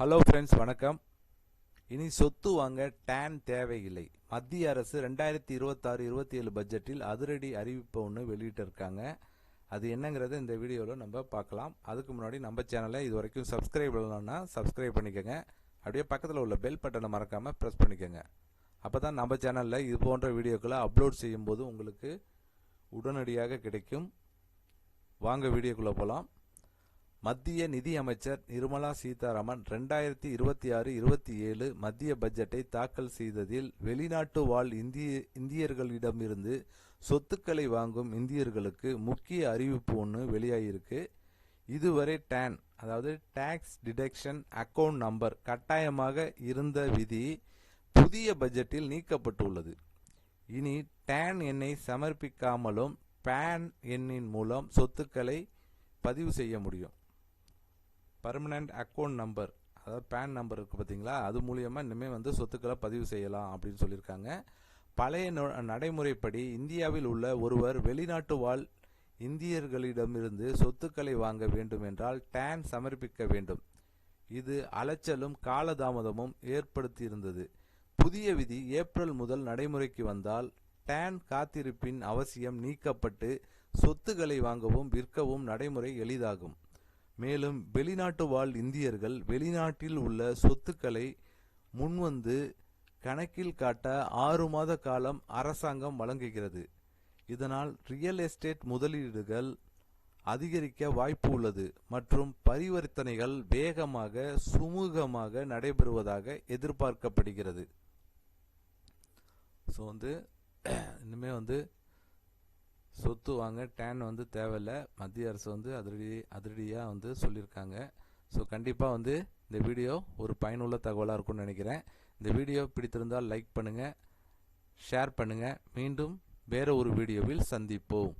Hello friends வணக்கம். இனி சொத்து வாங்க டேன் தேவையில்லை. மத்திய அரசு ரெண்டாயிரத்தி இருபத்தாறு இருபத்தி ஏழு பட்ஜெட்டில் அதிரடி அறிவிப்பை ஒன்று வெளியிட்டிருக்காங்க. அது என்னங்கிறத இந்த வீடியோவில் நம்ம பார்க்கலாம். அதுக்கு முன்னாடி நம்ம சேனலை இது வரைக்கும் சப்ஸ்கிரைப் பண்ணலன்னா சப்ஸ்கிரைப் பண்ணிக்கோங்க. அப்படியே பக்கத்தில் உள்ள பெல் பட்டனை மறக்காமல் ப்ரெஸ் பண்ணிக்கோங்க. அப்போ தான் நம்ம சேனலில் இது போன்ற வீடியோக்களை அப்லோட் செய்யும்போது உங்களுக்கு உடனடியாக கிடைக்கும். வாங்க வீடியோக்குள்ளே போகலாம் மத்திய நிதி அமைச்சர் நிர்மலா சீதாராமன் ரெண்டாயிரத்தி இருபத்தி ஆறு இருபத்தி ஏழு மத்திய பட்ஜெட்டை தாக்கல் செய்ததில் வெளிநாட்டு வாழ் இந்திய இந்தியர்களிடமிருந்து சொத்துக்களை வாங்கும் இந்தியர்களுக்கு முக்கிய அறிவிப்பு ஒன்று வெளியாகியிருக்கு இதுவரை டேன் அதாவது டேக்ஸ் டிடெக்ஷன் அக்கவுண்ட் நம்பர் கட்டாயமாக இருந்த விதி புதிய பட்ஜெட்டில் நீக்கப்பட்டுள்ளது. இனி டேன் எண்ணை சமர்ப்பிக்காமலும் பேன் எண்ணின் மூலம் சொத்துக்களை பதிவு செய்ய முடியும். பர்மனண்ட் அக்கௌண்ட் நம்பர் அதாவது பேன் நம்பர் இருக்குது பார்த்தீங்களா அது மூலியமாக இனிமேல் வந்து சொத்துக்களை பதிவு செய்யலாம் அப்படின்னு சொல்லியிருக்காங்க. பழைய நடைமுறைப்படி இந்தியாவில் உள்ள ஒருவர் வெளிநாட்டு வாழ் இந்தியர்களிடமிருந்து சொத்துக்களை வாங்க வேண்டும் என்றால் டேன் சமர்ப்பிக்க வேண்டும். இது அலைச்சலும் காலதாமதமும் ஏற்படுத்தியிருந்தது. புதிய விதி ஏப்ரல் முதல் நடைமுறைக்கு வந்தால் டேன் காத்திருப்பின் அவசியம் நீக்கப்பட்டு சொத்துக்களை வாங்கவும் விற்கவும் நடைமுறை எளிதாகும். மேலும் வெளிநாட்டு வாழ் இந்தியர்கள் வெளிநாட்டில் உள்ள சொத்துக்களை முன்வந்து கணக்கில் காட்ட ஆறு மாத காலம் அரசாங்கம் வழங்குகிறது. இதனால் ரியல் எஸ்டேட் முதலீடுகள் அதிகரிக்க வாய்ப்பு உள்ளது மற்றும் பரிவர்த்தனைகள் வேகமாக சுமூகமாக நடைபெறுவதாக எதிர்பார்க்கப்படுகிறது. ஸோ வந்து இனிமே வந்து சொத்து வாங்க டேன் வந்து தேவையில்ல. மத்திய அரசு வந்து அதிரடி அதிரடியாக வந்து சொல்லியிருக்காங்க. ஸோ கண்டிப்பாக வந்து இந்த வீடியோ ஒரு பயனுள்ள தகவலாக இருக்கும்னு நினைக்கிறேன். இந்த வீடியோ பிடித்திருந்தால் லைக் பண்ணுங்கள் ஷேர் பண்ணுங்கள் மீண்டும் வேறு ஒரு வீடியோவில் சந்திப்போம்.